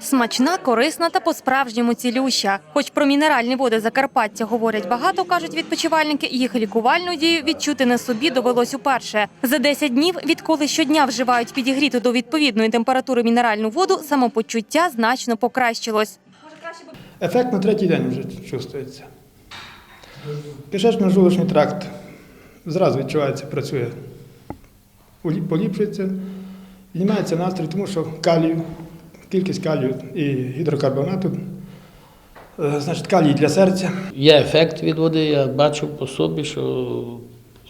Смачна, корисна та по-справжньому цілюща. Хоч про мінеральні води Закарпаття говорять багато, кажуть відпочивальники, їх лікувальну дію відчути на собі довелось уперше. За 10 днів, відколи щодня вживають підігріту до відповідної температури мінеральну воду, самопочуття значно покращилось. Ефект на третій день вже чувствується. Кишечно-жолучний тракт зразу відчувається, працює, поліпшується, піднімається настрій, тому що калію, кількість калію і гідрокарбонату, е, значить, калій для серця. Є ефект від води, я бачу по собі, що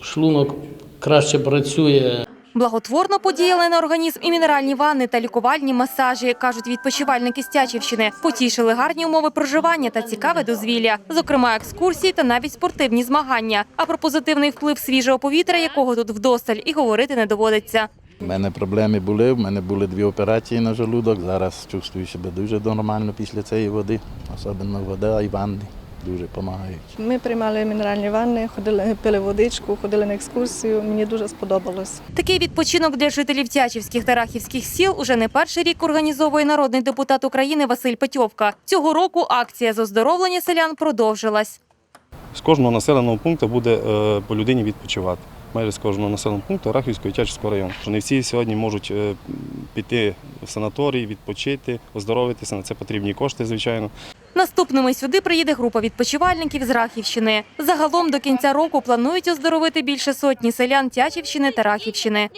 шлунок краще працює. Благотворно подіяли на організм і мінеральні ванни та лікувальні масажі, кажуть відпочивальники з Тячівщини. Потішили гарні умови проживання та цікаве дозвілля, зокрема екскурсії та навіть спортивні змагання. А про позитивний вплив свіжого повітря, якого тут вдосталь, і говорити не доводиться. У мене проблеми були, в мене були дві операції на желудок. Зараз чувствую себе дуже нормально після цієї води, особливо вода і ванни дуже допомагають. Ми приймали мінеральні ванни, ходили, пили водичку, ходили на екскурсію. Мені дуже сподобалось. Такий відпочинок для жителів Тячівських та Рахівських сіл уже не перший рік організовує народний депутат України Василь Петьовка. Цього року акція з оздоровлення селян продовжилась. З кожного населеного пункту буде е, по людині відпочивати. Майже з кожного населеного пункту Рахівського і Тячівського району. Не всі сьогодні можуть е, піти в санаторій, відпочити, оздоровитися. На це потрібні кошти, звичайно. Наступними сюди приїде група відпочивальників з Рахівщини. Загалом до кінця року планують оздоровити більше сотні селян Тячівщини та Рахівщини.